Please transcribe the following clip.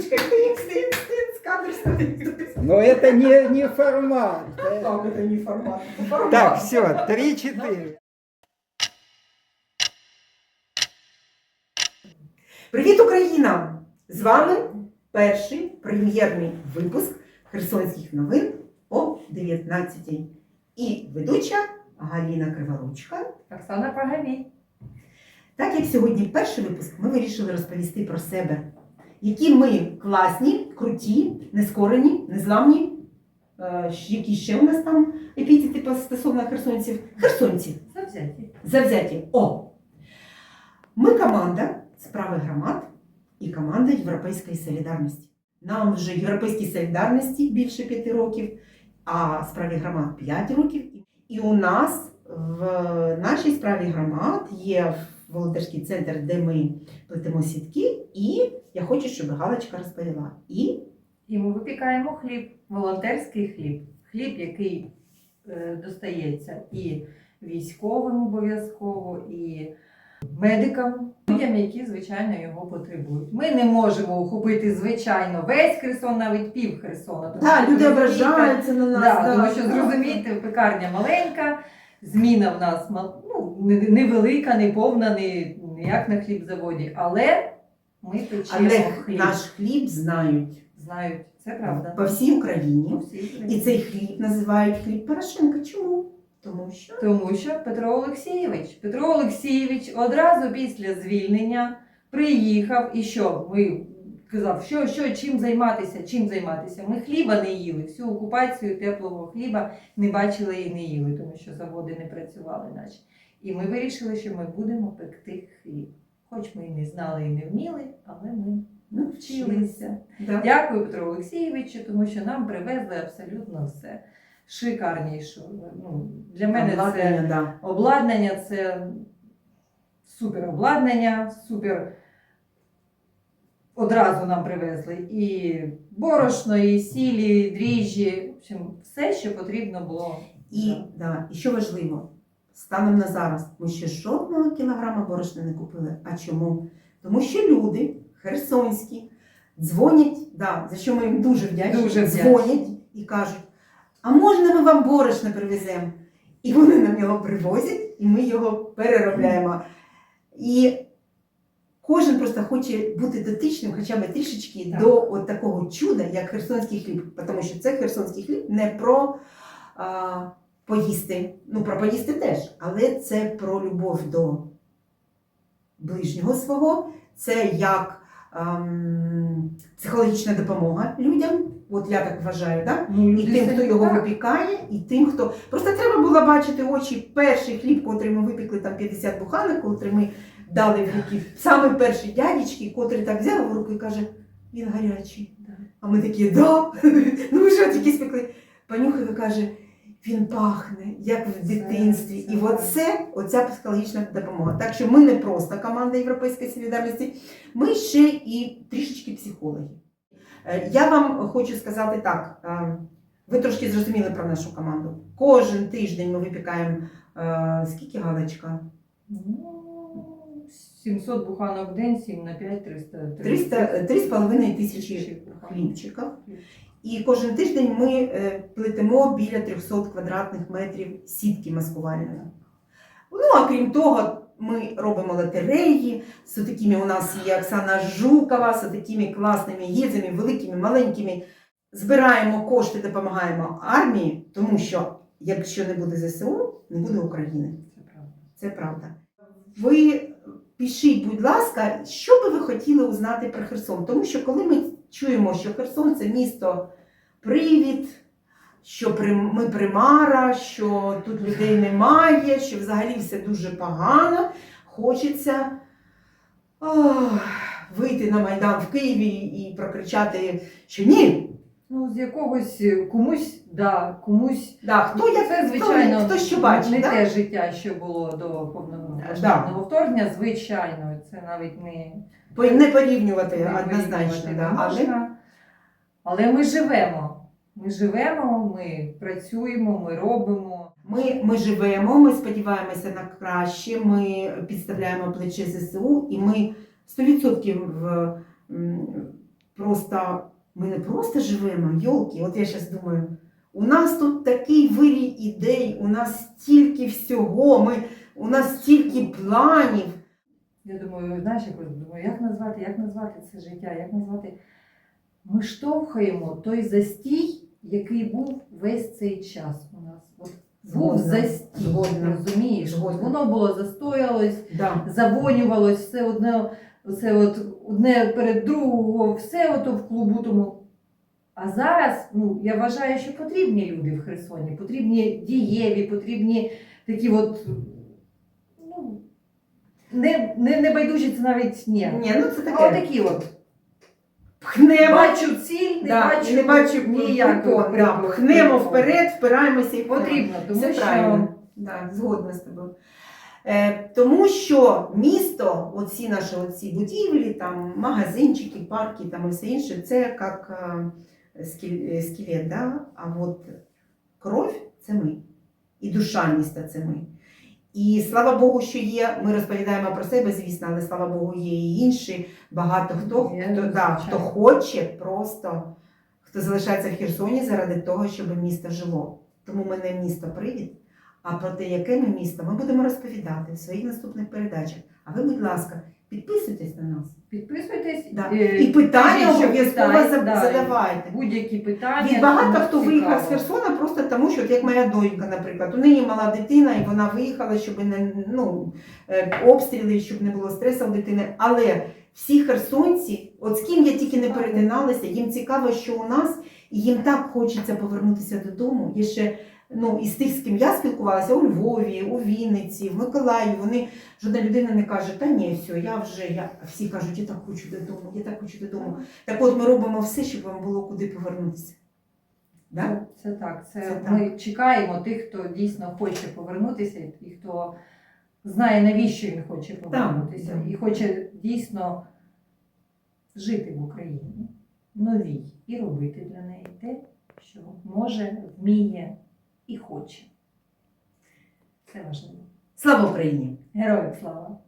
ручкой. Тынц, тынц, тынц, кадр стоит. Но это не, не формат. Э, Как это не формат? Это формат. Так, все, три-четыре. Привіт, Україна! З вами перший прем'єрний випуск Херсонських новин о 19-й. І ведуча Галіна Криворучка. Оксана Пагамій. Так як сьогодні перший випуск, ми вирішили розповісти про себе, які ми класні, круті, нескорені, незламні. Е, які ще у нас там епітети стосовно херсонців? Херсонці. Завзяті. Завзяті. О! Ми команда справи громад і команда Європейської солідарності. Нам вже Європейській солідарності більше п'яти років, а справі громад 5 років. І у нас в нашій справі громад є волонтерський центр, де ми плетемо сітки, і я хочу, щоб Галочка розповіла. І І ми випікаємо хліб, волонтерський хліб. Хліб, який е, достається і військовим обов'язково, і медикам, людям, які, звичайно, його потребують. Ми не можемо охопити, звичайно, весь Херсон, навіть пів Херсона. тому да, що, люди ображаються на нас. Да, да, тому що зрозумійте, пекарня маленька, зміна в нас мал- ну, не- невелика, не повна, не, не як на хлібзаводі, але ми печемо Але хліб. наш хліб знають Знають, це правда. по всій Україні. Ну, всі І цей хліб називають хліб Порошенка. Чому? Тому що Тому що Петро Олексійович, Петро Олексійович одразу після звільнення приїхав і що? Ми казав, що, що чим займатися, чим займатися. Ми хліба не їли, всю окупацію теплого хліба не бачили і не їли, тому що заводи не працювали наче. І ми вирішили, що ми будемо пекти хліб. Хоч ми і не знали і не вміли, але ми навчилися. Да. Дякую Петру Олексійовичу, тому що нам привезли абсолютно все. Шикарніше. Ну, для мене це Обладнання, да. обладнання, це супер обладнання, супер. Одразу нам привезли і борошно, і сілі, і дріжджі. В общем, все, що потрібно було. І, да, і що важливо, станом на зараз ми ще жодного кілограма борошна не купили. А чому? Тому що люди херсонські дзвонять, да, за що ми їм дуже вдячні, Дуже вдячні. дзвонять і кажуть, а можна ми вам борошно привеземо? І вони нам його привозять, і ми його переробляємо. І кожен просто хоче бути дотичним хоча б трішечки Так. до от такого чуда, як херсонський хліб. Тому що це херсонський хліб не про а, поїсти. Ну, про поїсти теж, але це про любов до ближнього свого, це як ем, психологічна допомога людям. От я так вважаю, да? Ну, І тим, хто його випікає, і тим, хто. Просто треба було бачити очі перший хліб, котрий ми випікли там 50 буханок, котрий ми дали в руки. Саме перший дядечки, котрий так взяв в руку і каже, він гарячий. А ми такі, да, ну ви що тільки спекли. Панюха каже, він пахне, як в дитинстві. І оце, оця психологічна допомога. Так що ми не просто команда Європейської солідарності, ми ще і трішечки психологи. Е, Я вам хочу сказати так. е, Ви трошки зрозуміли про нашу команду. Кожен тиждень ми випікаємо е, скільки галочка? Ну, 700 буханок в день, 7 на 5, 300. 300, 3,5 тисячі хлібчиків. І кожен тиждень ми е, плетемо біля 300 квадратних метрів сітки маскувальної. Ну, а крім того, ми робимо лотереї. З такими у нас є Оксана Жукова, з такими класними гільзами, великими, маленькими. Збираємо кошти, допомагаємо армії, тому що якщо не буде ЗСУ, не буде України. Це правда. Це правда. Ви пишіть, будь ласка, що би ви хотіли узнати про Херсон? Тому що коли ми чуємо, що Херсон це місто привід, що ми примара, що тут людей немає, що взагалі все дуже погано, хочеться ох, вийти на Майдан в Києві і прокричати, що ні. Ну, з якогось е, комусь, да, комусь. Да, хто як це, звичайно, хто, що бачить, не да? те життя, що було до повномасштабного вторгнення, звичайно, це навіть не, По- не порівнювати не однозначно. порівнювати Да. Але можна. Але ми живемо. Ми живемо, ми працюємо, ми робимо. Ми, ми живемо, ми сподіваємося на краще, ми підставляємо плече ЗСУ, і ми 100% в, просто, ми не просто живемо, йолки, от я зараз думаю, у нас тут такий вирій ідей, у нас стільки всього, ми, у нас стільки планів. Я думаю, знаєш, як думаю, як назвати, як назвати це життя, як назвати. Ми штовхаємо той застій, який був весь цей час у нас. От був застій, розумієш? Воно було застоялось, Да. завонювалось, все одне, все от одне перед другого, все ото в клубу тому. А зараз, ну, я вважаю, що потрібні люди в Херсоні, потрібні дієві, потрібні такі от, ну, не, не, не байдужі це навіть ні. Ні, ну це А таке. отакі от. Пхнемо, Бачу ціль, не да, бачу, не бачу ніякого. да, пхнемо вперед, впираємося і. Потрібно, тому Все що правильно. Да, згодна з тобою. Е, тому що місто, оці наші оці будівлі, там, магазинчики, парки там, і все інше, це як е, е, скелет, да? а от кров це ми. І душа міста це ми. І слава Богу, що є, ми розповідаємо про себе, звісно, але слава Богу, є і інші. Багато хто, хто, да, хто хоче просто, хто залишається в Херсоні заради того, щоб місто жило. Тому ми не місто привід, а про те, яке ми місто, ми будемо розповідати в своїх наступних передачах. А ви, будь ласка, підписуйтесь на нас. підписуйтесь. Да. е, І питання обов'язково задавайте. Будь-які питання. Від багато хто виїхав з. Херсона просто тому, що от як моя донька, наприклад, у неї мала дитина, і вона виїхала, щоб не ну, е, обстріли, щоб не було стресу у дитини. Але всі херсонці, от з ким я тільки не перетиналася, їм цікаво, що у нас, і їм так хочеться повернутися додому. Є ще ну, із тих, з ким я спілкувалася, у Львові, у Вінниці, в Миколаєві, вони жодна людина не каже, та ні, все, я вже, я всі кажуть, я так хочу додому, я так хочу додому. Так от ми робимо все, щоб вам було куди повернутися. Да? Це, так. Це, Це ми чекаємо тих, хто дійсно хоче повернутися, і хто знає, навіщо він хоче повернутися, так. і хоче дійсно жити в Україні новій і робити для неї те, що може, вміє і хоче. Це важливо. Слава Україні! Героям слава!